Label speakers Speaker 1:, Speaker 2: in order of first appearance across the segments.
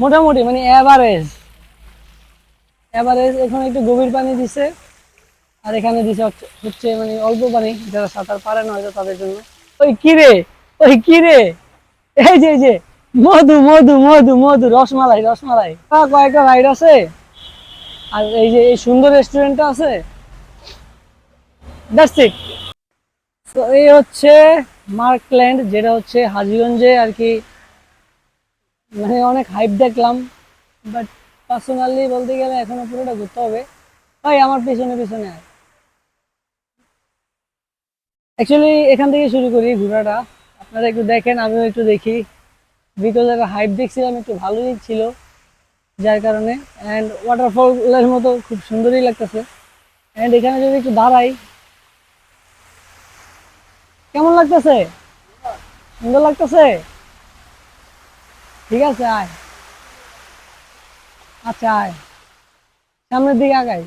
Speaker 1: মোটামুটি মানে average average এখানে একটু গভীর পানি দিছে, আর এখানে দিছে হচ্ছে- মানে অল্প পানি, যারা সাঁতার পারে না হয়তো তাদের জন্য। ওই কিরে ওই কিরে এই যে এই যে, মধু মধু মধু মধু, রসমালাই রসমালাই। কয়েকটা রাইড আছে। আর এই যে, এই সুন্দর রেস্টুরেন্টটা আছে। দ্যাটস তো এই হচ্ছে মার্কল্যান্ড যেটা হচ্ছে হাজিগঞ্জে আর কি মানে অনেক হাইপ দেখলাম বাট পার্সোনালি বলতে গেলে এখনও পুরোটা ঘুরতে হবে। ভাই, আমার পিছনে পিছনে আয়। অ্যাকচুয়ালি এখান থেকে শুরু করি ঘোরাটা। আপনারা একটু দেখেন, আমিও একটু দেখি। বিকজ একটা হাইপ দেখছিলাম, একটু ভালোই ছিল, যার কারণে। অ্যান্ড ওয়াটারফলের মতো খুব সুন্দরই লাগতেছে। অ্যান্ড এখানে যদি একটু দাঁড়াই, কেমন লাগতেছে? সুন্দর লাগতেছে? ঠিক আছে, আয়। আচ্ছা আয়। সামনের দিকে আগাই।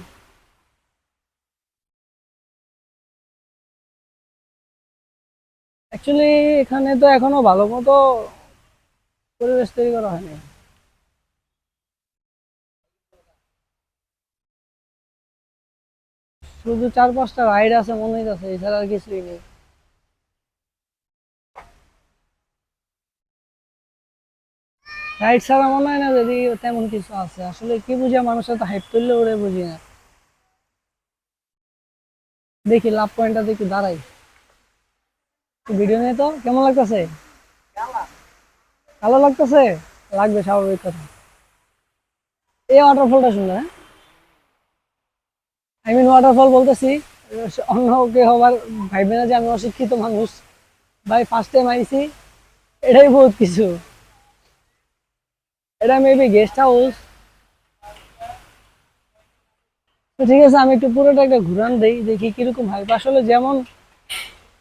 Speaker 1: অ্যাকচুয়ালি এখানে তো এখনও ভালো মতো পরিবেশ তৈরি করা হয়নি। শুধু চার পাঁচটা রাইড আছে, মনে হইতেছে, এছাড়া আর কিছুই নেই। রাইড ছাড়া মনে হয় না যদি তেমন কিছু আছে। আসলে কি বুঝে মানুষের তো হাইপ তুললে ওরে বুঝি না। দেখি লাভ পয়েন্টটা একটু দাঁড়াই। ভিডিও নিয়ে তো কেমন লাগতেছে? ভালো লাগতেছে? লাগবে স্বাভাবিক কথা। এই ওয়াটারফলটা সুন্দর হ্যাঁ আই মিন ওয়াটারফল বলতেছি, অন্য কে আবার ভাইবে না যে আমি অশিক্ষিত মানুষ। ভাই ফার্স্ট টাইম আইছি এটাই বহুত কিছু। এটা মেবি গেস্ট হাউস তো ঠিক আছে, আমি একটু পুরোটা একটা ঘুরান দেই, দেখি কীরকম হাইপ আসলে যেমন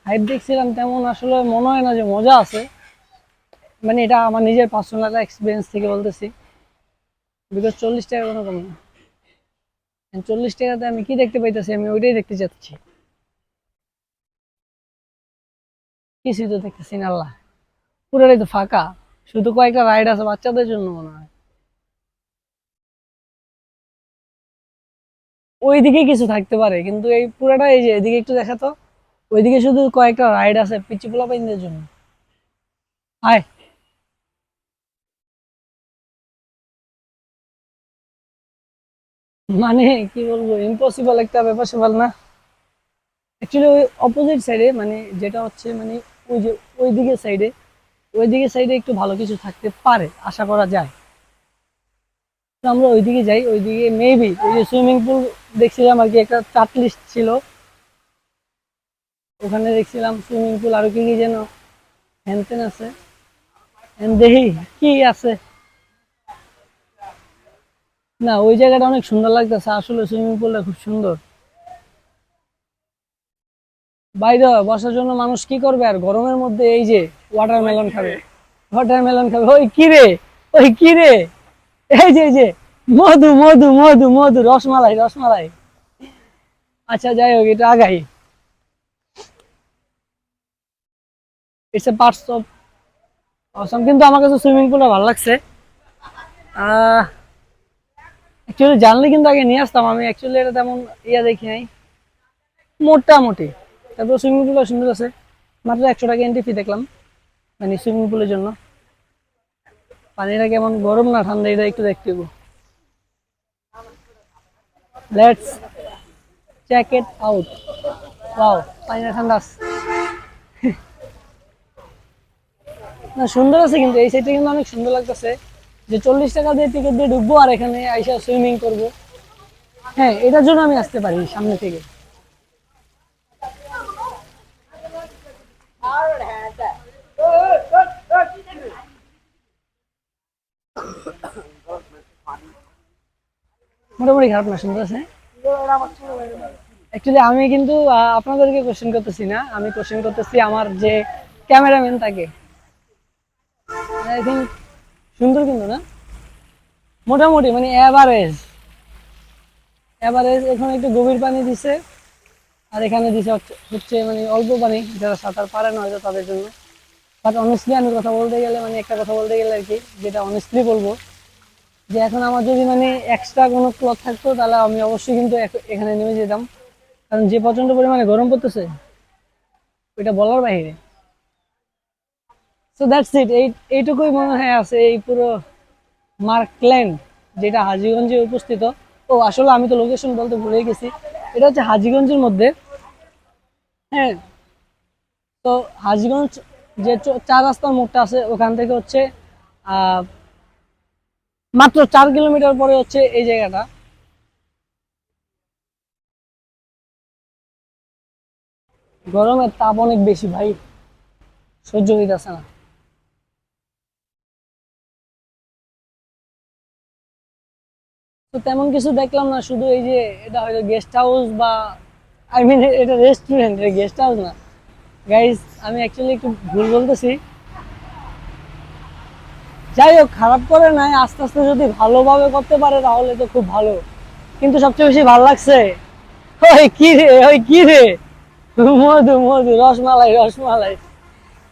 Speaker 1: হাইপ দেখছিলাম, তেমন আসলে মনে হয় না যে মজা আছে। মানে এটা আমার নিজের পার্সোনাল এক্সপিরিয়েন্স থেকে বলতেছি। বিকজ চল্লিশ টাকা কোনো কম চল্লিশ টাকাতে আমি কি দেখতে পাইতেছি? আমি ওইটাই দেখতে চাচ্ছি। কিছুই তো দেখতেছি না, আল্লাহ। পুরোটাই তো ফাঁকা। শুধু কয়েকটা রাইড আছে বাচ্চাদের জন্য মনে হয়। ওইদিকে কিছু থাকতে পারে, কিন্তু এই পুরোটা এই যে এদিকে একটু দেখা তো ওইদিকে শুধু কয়েকটা রাইড আছে পিচি পোলা পাইনদের জন্য। হায় মানে কি বলব ইম্পসিবল একটা ব্যাপার সেপার না। অ্যাকচুয়ালি ওই অপোজিট সাইডে মানে যেটা হচ্ছে মানে ওই যে ওই দিকে সাইডে ওই দিকে সাইডে একটু ভালো কিছু থাকতে পারে, আশা করা যায়। তো আমরা ওইদিকে যাই, ওইদিকে মেবি ওই যে সুইমিং পুল দেখছিলাম আর কি, একটা চার্ট লিস্ট ছিল। ওখানে দেখছিলাম সুইমিং পুল আরও কি কি যেন হ্যানতেন আছে। দেখি কি আছে। না, ওই জায়গাটা অনেক সুন্দর লাগতেছে, আসলে সুইমিং পুলটা খুব সুন্দর। বাইরে বসার জন্য মানুষ কি করবে আর গরমের মধ্যে এই যে ওয়াটারমেলন খাবে? ওয়াটারমেলন খাবে। ওই কি রে? ওই কি রে? এই যে এই যে মধু মধু মধু মধু রসমালাই রসমালাই। আচ্ছা যাই হোক এটা আগাই। It's a parts of Assam কিন্তু আমার কাছে সুইমিং পুলটা ভালো লাগছে। অ্যাকচুয়ালি জানলে কিন্তু আগে নিয়ে আসতাম আমি অ্যাকচুয়ালি এটা তেমন ইয়া দেখি নাই। মোটামুটি। তারপর সুইমিং পুলও সুন্দর আছে। মাত্র একশো টাকা এন্ট্রি ফি দেখলাম মানে সুইমিং পুলের জন্য। পানিটা কেমন গরম না ঠান্ডা, এটা একটু দেখতে হইব let's check it out wow পানিটা ঠান্ডা আছে। না, সুন্দর আছে কিন্তু, এই সাইডটা কিন্তু অনেক সুন্দর লাগতেছে। যে চল্লিশ টাকা দিয়ে টিকিট দিয়ে ঢুকবো আর এখানে আইসা সুইমিং করব। হ্যাঁ এটার জন্য আমি আসতে পারি সামনে থেকে। মোটামুটি খারাপ না, সুন্দর আছে? অ্যাকচুয়ালি আমি কিন্তু আপনাদেরকে কোশ্চেন করতেছি না। আমি কোশ্চেন করতেছি আমার যে ক্যামেরাম্যান তাকে আই থিঙ্ক সুন্দর কিন্তু না? মোটামুটি মানে অ্যাভারেজ অ্যাভারেজ এখানে একটু গভীর পানি দিছে। আর এখানে দিছে হচ্ছে মানে অল্প পানি। যারা সাঁতার পারে না হয়তো তাদের জন্য। বাট অনেস্টলি আমি কথা বলতে গেলে মানে একটা কথা বলতে গেলে আর কি, যেটা অনেস্টলি বলব যে এখন আমার যদি মানে এক্সট্রা কোনো ক্লথ থাকতো, তাহলে আমি অবশ্যই কিন্তু এখানে নেমে যেতাম। কারণ যে প্রচণ্ড পরিমাণে গরম পড়তেছে, ওইটা বলার বাইরে সো দ্যাটস ইট এই, এইটুকুই মনে হয় আছে এই পুরো মার্কল্যান্ড যেটা হাজিগঞ্জে উপস্থিত। ও, আসলে আমি তো লোকেশন বলতে ভুলে গেছি। এটা হচ্ছে হাজিগঞ্জের মধ্যে। হ্যাঁ। তো হাজিগঞ্জ যে চার রাস্তার মোড়টা আছে, ওখান থেকে হচ্ছে মাত্র চার কিলোমিটার পরে হচ্ছে এই জায়গাটা। গরমের তাপ অনেক বেশি ভাই, সহ্য হইতেছে না। তো তেমন কিছু দেখলাম না, শুধু এই যে এটা হয়তো গেস্ট হাউস বা আই মিন এটা রেস্টুরেন্ট গেস্ট হাউস না। গাইজ আমি অ্যাকচুয়ালি একটু ভুল বলতেছি। যাই হোক, খারাপ করে নাই, আস্তে আস্তে যদি ভালোভাবে করতে পারে তাহলে তো খুব ভালো। কিন্তু সবচেয়ে বেশি ভালো লাগছে, ওই কি রে, ওই কি রে? মধু মধু, রসমালাই রসমালাই।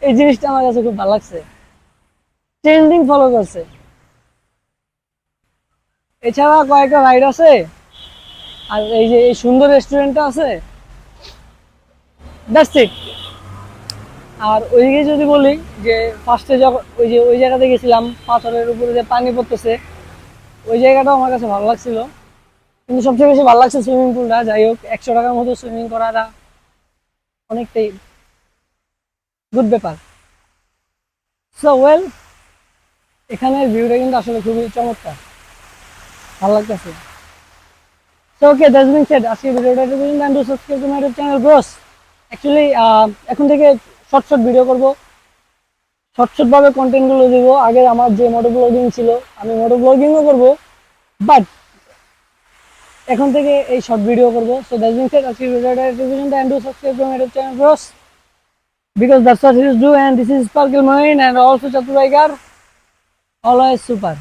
Speaker 1: এই জিনিসটা আমার কাছে খুব ভালো লাগছে। ট্রেন্ডিং ফলো করছে। এছাড়া কয়েকটা রাইড আছে। আর এই যে এই সুন্দর রেস্টুরেন্টটা আছে। দ্যাটস ইট আর ওইদিকে যদি বলি যে ফার্স্টে যখন ওই যে ওই জায়গাতে গেছিলাম, পাথরের উপরে যে পানি পড়তেছে, ওই জায়গাটাও আমার কাছে ভালো লাগছিল। কিন্তু সবচেয়ে বেশি ভালো লাগছে সুইমিং পুলটা যাই হোক, একশো টাকার মতো সুইমিং করাটা অনেকটাই গুড ব্যাপার। সো ওয়েল এখানের ভিউটা কিন্তু আসলে খুবই চমৎকার। ভালো লাগতেছে। সো ওকে বিং সেড আজকে ভিডিওটা এখন থেকে শর্ট শর্ট ভিডিও করব। শর্ট শর্ট ভাবে কন্টেন্টগুলো দিব। আগে আমার যে মোটো ব্লগিং ছিল, আমি মোটো ব্লগিংও করব। বাট এখন থেকে এই শর্ট ভিডিও করব। সো দ্যাটস বিং সেড আজকে ভিডিওটা এটুকু পর্যন্ত and subscribe to my channel what it is do and this is Sparkle Marine and also Chaturai Gar always super.